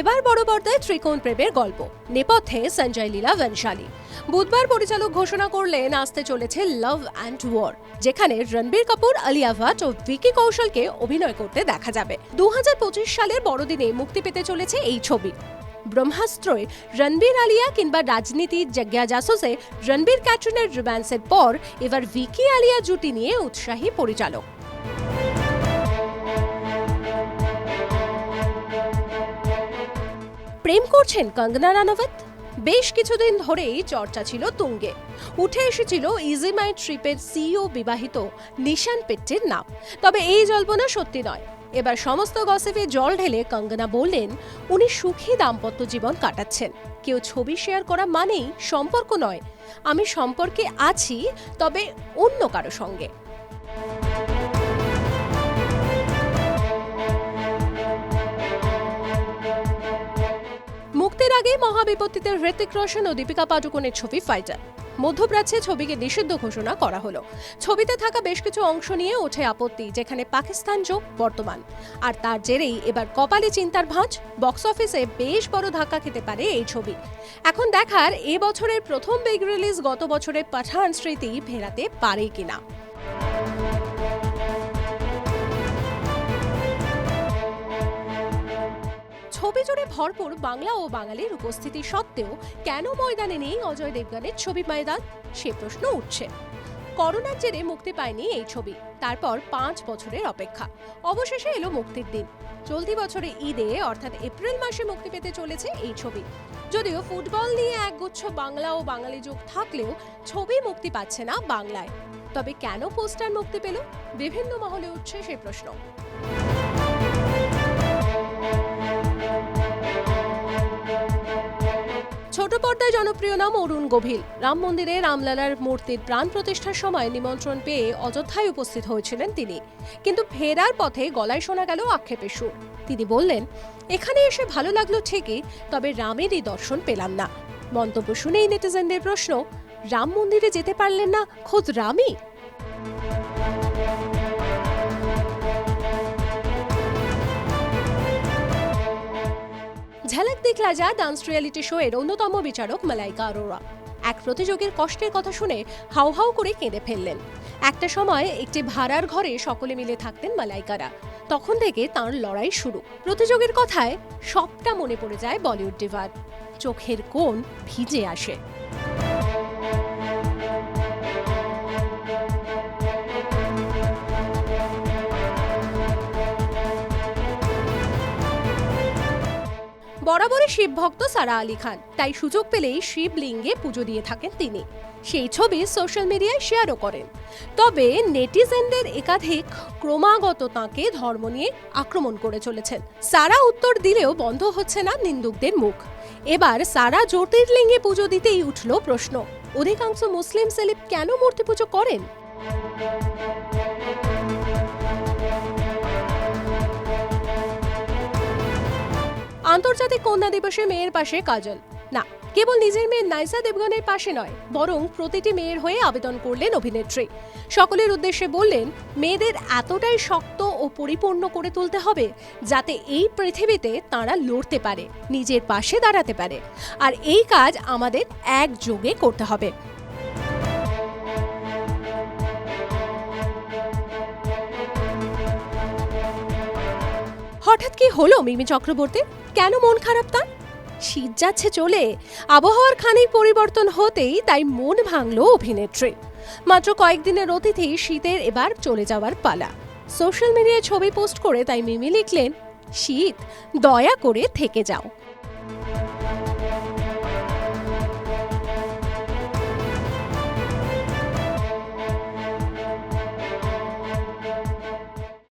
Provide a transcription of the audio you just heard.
এবার বড় পর্দায় ত্রিকোণ প্রেমের গল্প। নেপথ্যে সঞ্জয় লীলা বনশালী বুধবার পরিচালক ঘোষণা করলেন, আসতে চলেছে লাভ অ্যান্ড ওয়ার যেখানে রণবীর কাপুর, আলিয়া ভাট ও ভিকি কৌশলকে অভিনয় করতে দেখা যাবে। দু হাজার পঁচিশ সালের বড়দিনে মুক্তি পেতে চলেছে এই ছবি। ব্রহ্মাস্ত্রয় রণবীর আলিয়া কিংবা রাজনীতি জজ্ঞা জাসুসে রণবীর, ক্যাটরিনের রোম্যান্সের পর এবার ভিকি আলিয়া জুটি নিয়ে উৎসাহী পরিচালক। প্রেম করছেন কঙ্গনা রানাবত বেশ কিছুদিন ধরেই চর্চা ছিল তুঙ্গে। উঠে এসেছিল ইজি মাই ট্রিপের সিইও বিবাহিত নিশান পেট্টির নাম। তবে এই জল্পনা সত্যি নয়। এবার সমস্ত গসিপে জল ঢেলে কঙ্গনা বললেন, উনি সুখী দাম্পত্য জীবন কাটাচ্ছেন। কেউ ছবি শেয়ার করা মানেই সম্পর্ক নয়। আমি সম্পর্কে আছি, তবে অন্য কারও সঙ্গে। আগে মহাবিপত্তিতে হৃতিক রোশন ও দীপিকা পাডুকোনের ছবি ফাইটার। মধ্যপ্রাচ্যে ছবিকে নিষিদ্ধ ঘোষণা করা হলো। ছবিতে থাকা বেশ কিছু অংশ নিয়ে ওঠে আপত্তি, যেখানে পাকিস্তান যোগ বর্তমান। আর তার জেরেই এবার কপালে চিন্তার ভাঁজ, বক্স অফিসে বেশ বড় ধাক্কা খেতে পারে এই ছবি। এখন দেখার এ বছরের প্রথম বিগ রিলিজ গত বছরের পাঠান স্মৃতি ফেরাতে পারে কিনা। ছবি জুড়ে ভরপুর বাংলা ও বাঙালির উপস্থিতি সত্ত্বেও কেন ময়দানে নেই অজয় দেবগানের ছবি ময়দান? সে প্রশ্ন উঠছে। করোনার জেরে মুক্তি পায়নি এই ছবি। তারপর পাঁচ বছরের অপেক্ষা। অবশেষে এলো মুক্তির দিন। চলতি বছরে ঈদে, অর্থাৎ এপ্রিল মাসে মুক্তি পেতে চলেছে এই ছবি। যদিও ফুটবল নিয়ে একগুচ্ছ বাংলা ও বাঙালি যুগ থাকলেও ছবি মুক্তি পাচ্ছে না বাংলায়। তবে কেন পোস্টার মুক্তি পেল? বিভিন্ন মহলে উঠছে সেই প্রশ্ন। পর্দায় জনপ্রিয় নাম অরুণ গভীর। রাম মন্দিরে রামলালার মূর্তির প্রাণ প্রতিষ্ঠার সময় নিমন্ত্রণ পেয়ে অযোধ্যায় উপস্থিত হয়েছিলেন তিনি। কিন্তু ফেরার পথে গলায় শোনা গেল আক্ষেপের সুর। তিনি বললেন, এখানে এসে ভালো লাগল ঠিকই, তবে রামেরই দর্শন পেলাম না। মন্তব্য শুনেই নেটিজেনদের প্রশ্ন, রাম মন্দিরে যেতে পারলেন না, খোদ রামই? ঝলক দিখলা যা ডান্স রিয়েলিটি শো এর অন্যতম বিচারক মালাইকা অরোরা এক প্রতিযোগীর কষ্টের কথা শুনে হাউ হাউ করে কেঁদে ফেললেন। একটা সময় একটি ভাড়ার ঘরে সকলে মিলে থাকতেন মালাইকারা। তখন থেকে তার লড়াই শুরু। প্রতিযোগীর কথায় সবটা মনে পড়ে যায় বলিউড ডিভার। চোখের কোণ ভিজে আসে। বরাবরই শিব ভক্ত সারা আলী খান। তাই সুযোগ পেলেই শিবলিঙ্গে পুজো দিয়ে থাকেন তিনি। সেই ছবি সোশ্যাল মিডিয়ায় শেয়ারও করেন। তবে নেটিজেনদের একাধিক ক্রমাগত তাঁকে ধর্ম নিয়ে আক্রমণ করে চলেছেন। সারা উত্তর দিলেও বন্ধ হচ্ছে না নিন্দুকদের মুখ। এবার সারা জ্যোতির্লিঙ্গে পুজো দিতেই উঠল প্রশ্ন, অধিকাংশ মুসলিম সেলিব কেন মূর্তি পুজো করেন? আন্তর্জাতিক কন্যা দিবসে মেয়ের পাশে কাজল। না, কেবল নিজের মেয়ে নাইসা দেবগনের পাশে নয়, বরং প্রতিটি মেয়ের হয়ে আবেদন করলেন অভিনেত্রী। সকলের উদ্দেশ্যে বললেন, মেয়েদের এতটাই শক্ত ও পরিপূর্ণ করে তুলতে হবে, যাতে এই পৃথিবীতে তারা লড়তে পারে, নিজের পাশে দাঁড়াতে পারে। আর এই কাজ আমাদের একযোগে করতে হবে। হঠাৎ কি হলো মিমি চক্রবর্তী? কেন মন খারাপ তার? শীত যাচ্ছে চলে, আবহাওয়ার খানিক পরিবর্তন হতেই তাই মন ভাঙল অভিনেত্রী। মাত্র কয়েকদিনের অতিথি শীতের এবার চলে যাওয়ার পালা। সোশ্যাল মিডিয়ায় ছবি পোস্ট করে তাই মিমি লিখলেন, শীত, দয়া করে থেকে যাও।